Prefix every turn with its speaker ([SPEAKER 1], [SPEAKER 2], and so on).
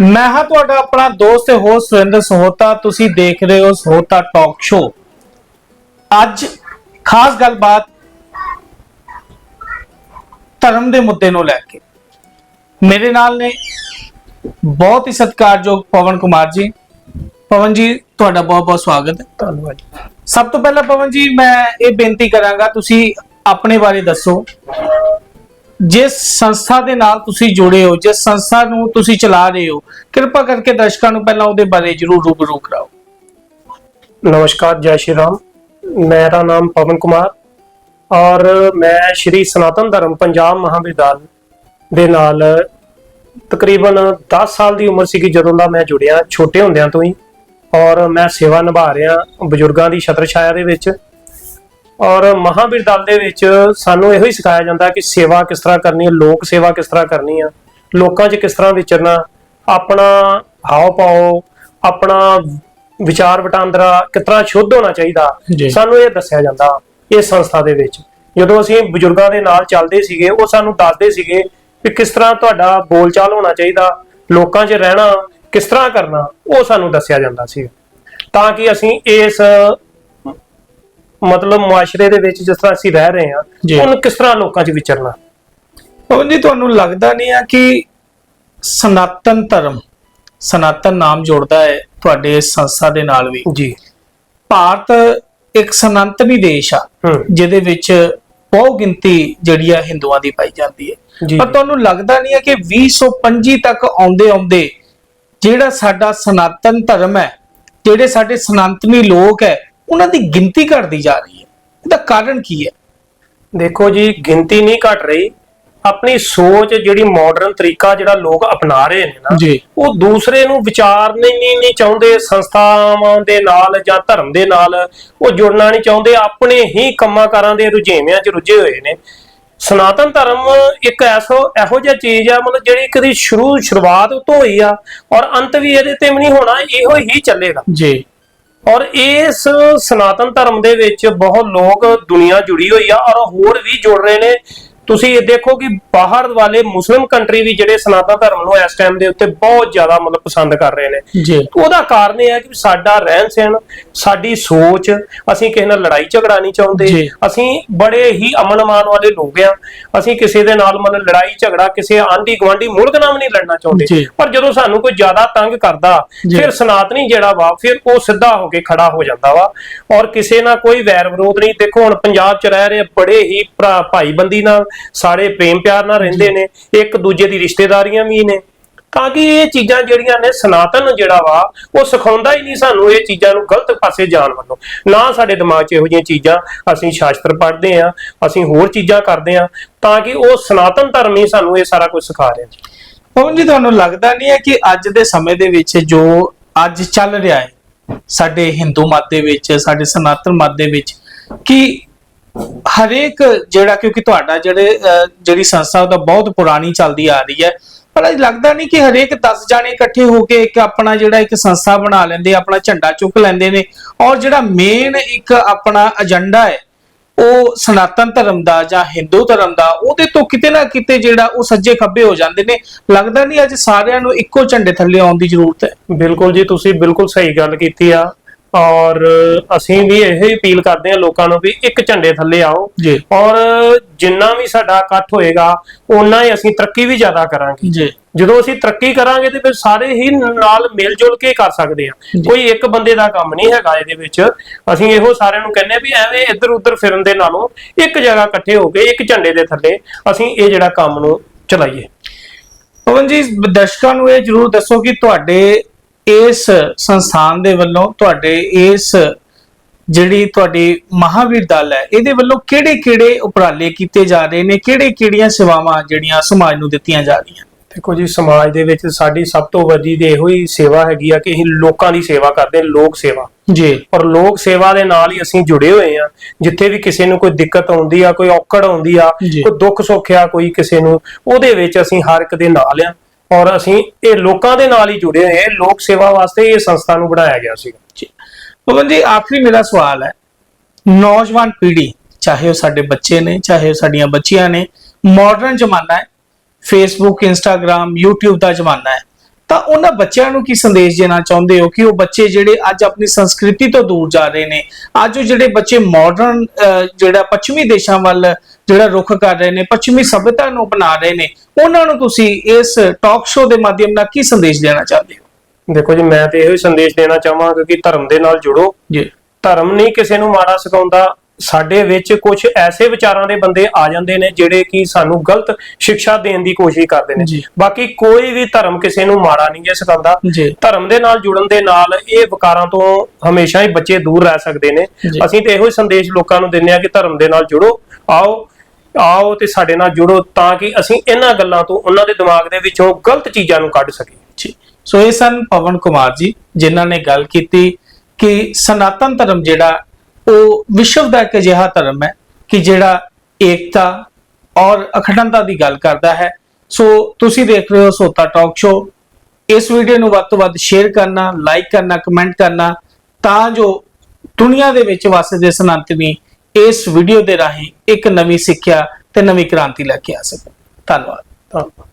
[SPEAKER 1] ਮੈਂ ਹਾਂ ਤੁਹਾਡਾ ਆਪਣਾ ਦੋਸਤ ਤੇ ਹੋਸਟ ਸੁਰਿੰਦਰ ਸਹੋਤਾ ਤੁਸੀਂ ਦੇਖ ਰਹੇ ਹੋ ਸਹੋਤਾ ਟਾਕ ਸ਼ੋ ਅੱਜ ਖਾਸ ਗੱਲਬਾਤ ਧਰਮ ਦੇ ਮੁੱਦੇ ਨੂੰ ਲੈ ਕੇ। ਮੇਰੇ ਨਾਲ ਨੇ ਬਹੁਤ ਹੀ ਸਤਿਕਾਰਯੋਗ ਪਵਨ ਕੁਮਾਰ ਜੀ। ਪਵਨ ਜੀ ਤੁਹਾਡਾ ਬਹੁਤ ਬਹੁਤ ਸਵਾਗਤ ਹੈ।
[SPEAKER 2] ਧੰਨਵਾਦ
[SPEAKER 1] ਸਭ ਤੋਂ ਪਹਿਲਾਂ ਪਵਨ ਜੀ ਮੈਂ ਇਹ ਬੇਨਤੀ ਕਰਾਂਗਾ ਤੁਸੀਂ ਆਪਣੇ ਬਾਰੇ ਦੱਸੋ ਜਿਸ ਸੰਸਥਾ ਦੇ ਨਾਲ ਤੁਸੀਂ ਜੁੜੇ ਹੋ, ਜਿਸ ਸੰਸਥਾ ਨੂੰ ਤੁਸੀਂ ਚਲਾ ਰਹੇ ਹੋ, ਕਿਰਪਾ ਕਰਕੇ ਦਰਸ਼ਕਾਂ ਨੂੰ ਪਹਿਲਾਂ ਉਹਦੇ ਬਾਰੇ ਜਰੂਰ ਰੂਬਰੂ ਕਰਾਓ।
[SPEAKER 2] ਨਮਸਕਾਰ, ਜੈ ਸ਼੍ਰੀ ਰਾਮ। ਮੇਰਾ ਨਾਮ ਪਵਨ ਕੁਮਾਰ ਔਰ ਮੈਂ ਸ਼੍ਰੀ ਸਨਾਤਨ ਧਰਮ ਪੰਜਾਬ ਮਹਾਵਿਦਿਆਲ ਦੇ ਨਾਲ ਤਕਰੀਬਨ 10 ਸਾਲ ਦੀ ਉਮਰ ਸੀਗੀ ਜਦੋਂ ਦਾ ਮੈਂ ਜੁੜਿਆ, ਛੋਟੇ ਹੁੰਦਿਆਂ ਤੋਂ ਹੀ ਔਰ ਮੈਂ ਸੇਵਾ ਨਿਭਾ ਰਿਹਾ ਬਜ਼ੁਰਗਾਂ ਦੀ ਛਤਰ ਛਾਇਆ ਦੇ ਵਿੱਚ। ਔਰ ਮਹਾਵੀਰ ਦਲ ਦੇ ਵਿੱਚ ਸਾਨੂੰ ਇਹੋ ਹੀ ਸਿਖਾਇਆ ਜਾਂਦਾ ਕਿ ਸੇਵਾ ਕਿਸ ਤਰ੍ਹਾਂ ਕਰਨੀ ਹੈ ਲੋਕ ਸੇਵਾ ਕਿਸ ਤਰ੍ਹਾਂ ਕਰਨੀ ਆ ਲੋਕਾਂ 'ਚ ਕਿਸ ਤਰ੍ਹਾਂ ਵਿਚਰਨਾ ਆਪਣਾ ਹਾਵ ਪਾਓ ਆਪਣਾ ਵਿਚਾਰ ਵਟਾਂਦਰਾ ਕਿਸ ਤਰ੍ਹਾਂ ਸ਼ੁੱਧ ਹੋਣਾ ਚਾਹੀਦਾ। ਸਾਨੂੰ ਇਹ ਦੱਸਿਆ ਜਾਂਦਾ ਇਸ ਸੰਸਥਾ ਦੇ ਵਿੱਚ ਜਦੋਂ ਅਸੀਂ ਬਜ਼ੁਰਗਾਂ ਦੇ ਨਾਲ ਚੱਲਦੇ ਸੀਗੇ ਉਹ ਸਾਨੂੰ ਦੱਸਦੇ ਸੀਗੇ ਕਿ ਕਿਸ ਤਰ੍ਹਾਂ ਤੁਹਾਡਾ ਬੋਲਚਾਲ ਹੋਣਾ ਚਾਹੀਦਾ ਲੋਕਾਂ 'ਚ ਰਹਿਣਾ ਕਿਸ ਤਰ੍ਹਾਂ ਕਰਨਾ ਉਹ ਸਾਨੂੰ ਦੱਸਿਆ ਜਾਂਦਾ ਸੀ ਤਾਂ ਕਿ ਅਸੀਂ ਇਸ ਮਤਲਬ ਮੁਆਸ਼ਰੇ ਦੇ ਵਿੱਚ ਜਿਸ ਤਰ੍ਹਾਂ ਅਸੀਂ ਰਹਿ ਰਹੇ ਹਾਂ। ਉਹਨੂੰ ਕਿਸ ਤਰ੍ਹਾਂ ਲੋਕਾਂ 'ਚ ਵਿਚਰਨਾ?
[SPEAKER 1] ਪਵਨ ਜੀ ਤੁਹਾਨੂੰ ਲੱਗਦਾ ਨਹੀਂ ਆ ਕਿ ਸਨਾਤਨ ਧਰਮ ਸਨਾਤਨ ਨਾਮ ਜੋੜਦਾ ਹੈ ਤੁਹਾਡੇ ਇਸ ਸੰਸਥਾ ਦੇ ਨਾਲ ਵੀ?
[SPEAKER 2] ਜੀ।
[SPEAKER 1] ਭਾਰਤ ਇੱਕ ਸਨਾਤਨੀ ਦੇਸ਼ ਆ ਜਿਹਦੇ ਵਿੱਚ ਬਹੁ ਗਿਣਤੀ ਜਿਹੜੀ ਆ ਹਿੰਦੂਆਂ ਦੀ ਪਾਈ ਜਾਂਦੀ ਹੈ। ਪਰ ਤੁਹਾਨੂੰ ਲੱਗਦਾ ਨਹੀਂ ਹੈ ਕਿ 2025 ਤੱਕ ਆਉਂਦੇ ਆਉਂਦੇ ਜਿਹੜਾ ਸਾਡਾ ਸਨਾਤਨ ਧਰਮ ਹੈ ਜਿਹੜੇ ਸਾਡੇ ਸਨਾਤਨੀ ਲੋਕ ਹੈ ਉਹਨਾਂ ਦੀ ਗਿਣਤੀ ਘਟਦੀ ਜਾ ਰਹੀ ਹੈ। ਇਹਦਾ ਕਾਰਨ ਕੀ ਹੈ?
[SPEAKER 2] ਦੇਖੋ ਜੀ ਗਿਣਤੀ ਨਹੀਂ ਘਟ ਰਹੀ। ਆਪਣੀ ਸੋਚ ਜਿਹੜੀ ਮਾਡਰਨ ਤਰੀਕਾ ਜਿਹੜਾ ਲੋਕ ਅਪਣਾ ਰਹੇ ਨੇ ਨਾ। ਉਹ ਦੂਸਰੇ ਨੂੰ ਵਿਚਾਰਨੇ ਨਹੀਂ ਨਹੀਂ ਚਾਹੁੰਦੇ। ਸੰਸਥਾਵਾਂ ਦੇ ਨਾਲ ਜਾਂ ਧਰਮ ਦੇ ਨਾਲ ਉਹ ਜੁੜਨਾ ਨਹੀਂ ਚਾਹੁੰਦੇ। ਆਪਣੇ ਹੀ ਕੰਮਾਂ-ਕਾਰਾਂ ਦੇ ਰੁਝੇਵਿਆਂ 'ਚ ਰੁੱਝੇ ਹੋਏ ਨੇ। ਸਨਾਤਨ ਧਰਮ ਇੱਕ ਐਸੋ ਇਹੋ ਜਿਹਾ ਚੀਜ਼ ਆ ਮਤਲਬ ਜਿਹੜੀ ਕਦੀ ਸ਼ੁਰੂ ਸ਼ੁਰੂਆਤ ਤੋਂ ਹੋਈ ਆ ਔਰ ਅੰਤ ਵੀ ਇਹਦੇ ਤੇ ਵੀ ਨਹੀਂ ਹੋਣਾ ਇਹੋ ਹੀ ਚੱਲੇਗਾ।
[SPEAKER 1] ਜੀ।
[SPEAKER 2] ਔਰ ਇਸ ਸਨਾਤਨ ਧਰਮ ਦੇ ਵਿੱਚ ਬਹੁਤ ਲੋਕ ਦੁਨੀਆ ਜੁੜੀ ਹੋਈ ਆ ਔਰ ਹੋਰ ਵੀ ਜੁੜ ਰਹੇ ਨੇ। ਤੁਸੀਂ ਇਹ ਦੇਖੋ ਕਿ ਬਾਹਰ ਵਾਲੇ ਮੁਸਲਿਮ ਕੰਟਰੀ ਵੀ ਜਿਹੜੇ ਸਨਾਤਨ ਧਰਮ ਨੂੰ ਇਸ ਟਾਈਮ ਦੇ ਉੱਤੇ ਬਹੁਤ ਜ਼ਿਆਦਾ ਮਤਲਬ ਪਸੰਦ ਕਰ ਰਹੇ ਨੇ। ਉਹਦਾ ਕਾਰਨ ਇਹ ਹੈ ਕਿ ਸਾਡਾ ਰਹਿਣ ਸਹਿਣ ਸਾਡੀ ਸੋਚ ਅਸੀਂ ਕਿਸੇ ਨਾਲ ਲੜਾਈ ਝਗੜਾ ਨਹੀਂ ਚਾਹੁੰਦੇ। ਅਸੀਂ ਬੜੇ ਹੀ ਅਮਨ ਮਾਨ ਵਾਲੇ ਲੋਕ ਆ ਅਸੀਂ ਕਿਸੇ ਦੇ ਨਾਲ ਮਤਲਬ ਲੜਾਈ ਝਗੜਾ ਕਿਸੇ ਆਂਢੀ ਗੁਆਂਢੀ ਮੁਲਕ ਨਾਲ ਨਹੀਂ ਲੜਨਾ। ਚਾਹੁੰਦੇ। ਪਰ ਜਦੋਂ ਸਾਨੂੰ ਕੋਈ ਜ਼ਿਆਦਾ ਤੰਗ ਕਰਦਾ। ਫਿਰ ਸਨਾਤਨੀ ਜਿਹੜਾ ਵਾ ਫਿਰ ਉਹ ਸਿੱਧਾ ਹੋ ਕੇ ਖੜਾ ਹੋ ਜਾਂਦਾ ਵਾ। ਔਰ ਕਿਸੇ ਨਾਲ ਕੋਈ ਵੈਰ ਵਿਰੋਧ ਨਹੀਂ। ਦੇਖੋ ਹੁਣ ਪੰਜਾਬ 'ਚ ਰਹਿ ਰਹੇ ਬੜੇ ਹੀ ਭਰਾ ਭਾਈਬੰਦੀ ਨਾਲ। ਸਾਰੇ ਪ੍ਰੇਮ ਪਿਆਰ ਨਾਲ ਰਹਿੰਦੇ ਨੇ ਇੱਕ ਦੂਜੇ ਦੀ ਰਿਸ਼ਤੇਦਾਰੀਆਂ ਵੀ ਨੇ। ਤਾਂ ਕਿ ਇਹ ਚੀਜ਼ਾਂ ਜਿਹੜੀਆਂ ਨੇ ਸਨਾਤਨ ਜਿਹੜਾ ਵਾ ਉਹ ਸਿਖਾਉਂਦਾ ਹੀ ਨਹੀਂ ਸਾਨੂੰ ਇਹ ਚੀਜ਼ਾਂ ਨੂੰ ਗਲਤ ਪਾਸੇ ਜਾਣ ਵੱਲੋਂ। ਨਾ ਸਾਡੇ ਦਿਮਾਗ 'ਚ ਇਹੋ ਜਿਹੀਆਂ ਚੀਜ਼ਾਂ ਅਸੀਂ ਸ਼ਾਸਤਰ ਪੜ੍ਹਦੇ ਆ ਅਸੀਂ ਹੋਰ ਚੀਜ਼ਾਂ ਕਰਦੇ ਆ ਤਾਂ ਕਿ ਉਹ ਸਨਾਤਨ ਧਰਮ ਹੀ ਸਾਨੂੰ ਇਹ ਸਾਰਾ ਕੁਝ ਸਿਖਾ ਰਿਹਾ ਜੀ
[SPEAKER 1] ਪਵਨ ਜੀ ਤੁਹਾਨੂੰ ਲੱਗਦਾ ਨਹੀਂ ਹੈ ਕਿ ਅੱਜ ਦੇ ਸਮੇਂ ਦੇ ਵਿੱਚ ਜੋ ਅੱਜ ਚੱਲ ਰਿਹਾ ਹੈ ਸਾਡੇ ਹਿੰਦੂ ਮਤ ਦੇ ਵਿੱਚ ਸਾਡੇ ਸਨਾਤਨ ਮਤ ਦੇ ਵਿੱਚ ਕਿ ਹਰੇਕ ਜਿਹੜਾ, ਕਿਉਂਕਿ ਤੁਹਾਡਾ ਜਿਹੜੇ ਜਿਹੜੀ ਸੰਸਥਾ, ਉਹ ਬਹੁਤ ਪੁਰਾਣੀ ਚੱਲਦੀ ਆ ਰਹੀ ਹੈ। ਪਰ ਅੱਜ ਲੱਗਦਾ ਨਹੀਂ ਕਿ ਹਰੇਕ 10 ਜਾਣੇ ਇਕੱਠੇ ਹੋ ਕੇ ਇੱਕ ਆਪਣਾ ਜਿਹੜਾ ਇੱਕ ਸੰਸਥਾ ਬਣਾ ਲੈਂਦੇ, ਆਪਣਾ ਝੰਡਾ ਚੁੱਕ ਲੈਂਦੇ ਨੇ। ਔਰ ਜਿਹੜਾ ਮੇਨ ਇੱਕ ਆਪਣਾ ਏਜੰਡਾ ਹੈ, ਉਹ ਸਨਾਤਨ ਧਰਮ ਦਾ ਜਾਂ ਹਿੰਦੂ ਧਰਮ ਦਾ, ਉਹਦੇ ਤੋਂ ਕਿਤੇ ਨਾ ਕਿਤੇ ਜਿਹੜਾ ਉਹ ਸੱਜੇ ਖੱਬੇ ਹੋ ਜਾਂਦੇ ਨੇ। ਲੱਗਦਾ ਨਹੀਂ ਅੱਜ ਸਾਰਿਆਂ ਨੂੰ ਇੱਕੋ ਝੰਡੇ ਥੱਲੇ ਆਉਣ ਦੀ ਜ਼ਰੂਰਤ ਹੈ।
[SPEAKER 2] ਬਿਲਕੁਲ ਜੀ, ਤੁਸੀਂ ਬਿਲਕੁਲ ਸਹੀ ਗੱਲ ਕੀਤੀ ਆ। ਔਰ ਅਸੀਂ ਵੀ ਇਹ ਹੀ ਅਪੀਲ ਕਰਦੇ ਆ ਲੋਕਾਂ ਨੂੰ ਵੀ ਇੱਕ ਝੰਡੇ ਥੱਲੇ ਆਓ। ਔਰ ਜਿੰਨਾ ਵੀ ਸਾਡਾ ਇਕੱਠ ਹੋਏਗਾ ਓਨਾ ਹੀ ਅਸੀਂ ਤਰੱਕੀ ਵੀ ਜ਼ਿਆਦਾ ਕਰਾਂਗੇ।
[SPEAKER 1] ਜੀ।
[SPEAKER 2] ਜਦੋਂ ਅਸੀਂ ਤਰੱਕੀ ਕਰਾਂਗੇ ਤੇ ਫਿਰ ਸਾਰੇ ਹੀ ਨਾਲ ਮਿਲ ਜੁਲ ਕੇ ਕਰ ਸਕਦੇ ਆ ਕੋਈ ਇੱਕ ਬੰਦੇ ਦਾ ਕੰਮ ਨਹੀਂ ਹੈਗਾ ਇਹਦੇ ਵਿੱਚ। ਅਸੀਂ ਇਹੋ ਸਾਰਿਆਂ ਨੂੰ ਕਹਿੰਦੇ ਆ ਵੀ ਐਵੇਂ ਇੱਧਰ ਉੱਧਰ ਫਿਰਨ ਦੇ ਨਾਲੋਂ ਇੱਕ ਜਗ੍ਹਾ ਇਕੱਠੇ ਹੋ ਕੇ ਇੱਕ ਝੰਡੇ ਦੇ ਥੱਲੇ ਅਸੀਂ ਇਹ ਜਿਹੜਾ ਕੰਮ ਨੂੰ ਚਲਾਈਏ।
[SPEAKER 1] ਪਵਨ ਜੀ ਦਰਸ਼ਕਾਂ ਨੂੰ ਇਹ ਜਰੂਰ ਦੱਸੋ ਕਿ ਤੁਹਾਡੇ ਇਸ ਸੰਸਥਾਨ ਦੇ ਵੱਲੋਂ ਤੁਹਾਡੇ ਇਸ ਜਿਹੜੀ ਤੁਹਾਡੀ ਮਹਾਵੀਰ ਦਲ ਹੈ ਇਹਦੇ ਵੱਲੋਂ ਕਿਹੜੇ-ਕਿਹੜੇ ਉਪਰਾਲੇ ਕੀਤੇ ਜਾ ਰਹੇ ਨੇ? ਕਿਹੜੇ-ਕਿਹੜੀਆਂ ਸੇਵਾਵਾਂ ਜਿਹੜੀਆਂ ਸਮਾਜ ਨੂੰ ਦਿੱਤੀਆਂ ਜਾ ਰਹੀਆਂ?
[SPEAKER 2] ਦੇਖੋ ਜੀ ਸਮਾਜ ਦੇ ਵਿੱਚ ਸਾਡੀ ਸਭ ਤੋਂ ਵੱਡੀ ਦੇ ਇਹੋ ਹੀ ਸੇਵਾ ਹੈਗੀ ਆ ਕਿ ਅਸੀਂ ਲੋਕਾਂ ਦੀ ਸੇਵਾ ਕਰਦੇ ਹਾਂ, ਲੋਕ ਸੇਵਾ।
[SPEAKER 1] ਜੀ।
[SPEAKER 2] ਔਰ ਲੋਕ ਸੇਵਾ ਦੇ ਨਾਲ ਹੀ ਅਸੀਂ ਜੁੜੇ ਹੋਏ ਆ ਜਿੱਥੇ ਵੀ ਕਿਸੇ ਨੂੰ ਕੋਈ ਦਿੱਕਤ ਆਉਂਦੀ ਆ ਕੋਈ ਔਕੜ ਆਉਂਦੀ ਆ। ਕੋਈ ਦੁੱਖ ਸੁੱਖ ਆ ਕੋਈ ਕਿਸੇ ਨੂੰ ਉਹਦੇ ਵਿੱਚ ਅਸੀਂ ਹਰ ਇੱਕ ਦੇ ਨਾਲ ਆ ਔਰ ਅਸੀਂ ਇਹ ਲੋਕਾਂ ਦੇ ਨਾਲ ਹੀ ਜੁੜੇ ਹੋਏ ਲੋਕ ਸੇਵਾ ਵਾਸਤੇ ਇਹ ਸੰਸਥਾ ਨੂੰ ਬਣਾਇਆ ਗਿਆ ਸੀ
[SPEAKER 1] ਜੀ। ਪਵਨ ਜੀ, ਆਖਰੀ ਮੇਰਾ ਸਵਾਲ ਹੈ। ਨੌਜਵਾਨ ਪੀੜ੍ਹੀ, ਚਾਹੇ ਉਹ ਸਾਡੇ ਬੱਚੇ ਨੇ, ਚਾਹੇ ਉਹ ਸਾਡੀਆਂ ਬੱਚੀਆਂ ਨੇ ਮਾਡਰਨ ਜ਼ਮਾਨਾ ਹੈ। ਫੇਸਬੁੱਕ ਇੰਸਟਾਗ੍ਰam YouTube ਦਾ ਜ਼ਮਾਨਾ ਹੈ। ਤਾਂ ਉਹਨਾਂ ਬੱਚਿਆਂ ਨੂੰ ਕੀ ਸੰਦੇਸ਼ ਦੇਣਾ ਚਾਹੁੰਦੇ ਹੋ ਕਿ ਉਹ ਬੱਚੇ ਜਿਹੜੇ ਅੱਜ ਆਪਣੀ ਸੰਸਕ੍ਰਿਤੀ ਤੋਂ ਦੂਰ ਜਾ ਰਹੇ ਨੇ? ਅੱਜ ਉਹ ਜਿਹੜੇ ਬੱਚੇ ਮਾਡਰਨ ਜਿਹੜਾ ਪੱਛਮੀ ਦੇਸ਼ਾਂ ਵੱਲ ਜਿਹੜਾ ਰੁਖ ਕਰ ਰਹੇ ਨੇ ਪੱਛਮੀ ਸਭਿਅਤਾ ਨੂੰ ਅਪਣਾ ਰਹੇ ਨੇ ਉਹਨਾਂ ਨੂੰ ਤੁਸੀਂ ਇਸ ਟਾਕ ਸ਼ੋਅ ਦੇ ਮਾਧਿਅਮ ਨਾਲ ਕੀ ਸੰਦੇਸ਼ ਦੇਣਾ ਚਾਹੁੰਦੇ ਹੋ?
[SPEAKER 2] ਦੇਖੋ ਜੀ ਮੈਂ ਤੇ ਇਹੋ ਹੀ ਸੰਦੇਸ਼ ਦੇਣਾ ਚਾਹਾਂਗਾ ਕਿ ਧਰਮ ਦੇ ਨਾਲ ਜੁੜੋ।
[SPEAKER 1] ਜੀ।
[SPEAKER 2] ਧਰਮ ਨਹੀਂ ਕਿਸੇ ਨੂੰ ਮਾੜਾ ਸਿਖਾਉਂਦਾ ਸਾਡੇ ਵਿੱਚ ਕੁਝ ਐਸੇ ਵਿਚਾਰਾਂ ਦੇ ਬੰਦੇ ਆ ਜਾਂਦੇ ਨੇ ਜਿਹੜੇ ਕਿ ਸਾਨੂੰ ਗਲਤ ਸਿੱਖਿਆ ਦੇਣ ਦੀ ਕੋਸ਼ਿਸ਼ ਕਰਦੇ ਨੇ। ਬਾਕੀ ਕੋਈ ਵੀ ਧਰਮ ਕਿਸੇ ਨੂੰ ਮਾੜਾ ਨਹੀਂ ਜੇ ਸਿਖਾਉਂਦਾ। ਧਰਮ ਦੇ ਨਾਲ ਜੁੜਨ ਦੇ ਨਾਲ ਇਹ ਵਿਕਾਰਾਂ ਤੋਂ ਹਮੇਸ਼ਾ ਹੀ ਬੱਚੇ ਦੂਰ ਰਹਿ ਸਕਦੇ ਨੇ। ਅਸੀਂ ਤੇ ਇਹੋ ਹੀ ਸੰਦੇਸ਼ ਲੋਕਾਂ ਨੂੰ ਦਿੰਦੇ ਆ ਕਿ ਧਰਮ ਦੇ ਨਾਲ ਜੁੜੋ ਆਓ ਆਓ ਤੇ ਸਾਡੇ ਨਾਲ ਜੁੜੋ ਤਾਂ ਕਿ ਅਸੀਂ ਇਹਨਾਂ ਗੱਲਾਂ ਤੋਂ ਉਹਨਾਂ ਦੇ ਦਿਮਾਗ ਦੇ ਵਿੱਚੋਂ ਗਲਤ ਚੀਜ਼ਾਂ ਨੂੰ ਕੱਢ ਸਕੀਏ
[SPEAKER 1] ਜੀ ਸੋ ਇਹ ਸਨ ਪਵਨ ਕੁਮਾਰ ਜੀ ਜਿਨ੍ਹਾਂ ਨੇ ਗੱਲ ਕੀਤੀ ਕਿ ਸਨਾਤਨ ਧਰਮ ਜਿਹੜਾ ਉਹ ਵਿਸ਼ਵ ਦਾ ਇੱਕ ਅਜਿਹਾ ਧਰਮ ਹੈ ਕਿ ਜਿਹੜਾ ਏਕਤਾ ਔਰ ਅਖੰਡਤਾ ਦੀ ਗੱਲ ਕਰਦਾ ਹੈ। ਸੋ ਤੁਸੀਂ ਦੇਖ ਰਹੇ ਹੋ ਸੋਤਾ ਟਾਕ ਸ਼ੋ ਇਸ ਵੀਡੀਓ ਨੂੰ ਵੱਧ ਤੋਂ ਵੱਧ ਸ਼ੇਅਰ ਕਰਨਾ ਲਾਈਕ ਕਰਨਾ ਕਮੈਂਟ ਕਰਨਾ, ਤਾਂ ਜੋ ਦੁਨੀਆ ਦੇ ਵਿੱਚ ਵਸਦੇ ਸਨਾਤਨੀ ਇਸ ਵੀਡੀਓ ਦੇ ਰਾਹੀਂ ਇੱਕ ਨਵੀਂ ਸਿੱਖਿਆ ਤੇ ਨਵੀਂ ਕ੍ਰਾਂਤੀ ਲੈ ਕੇ ਆ ਸਕਣ। ਧੰਨਵਾਦ।
[SPEAKER 2] ਧੰਨਵਾਦ।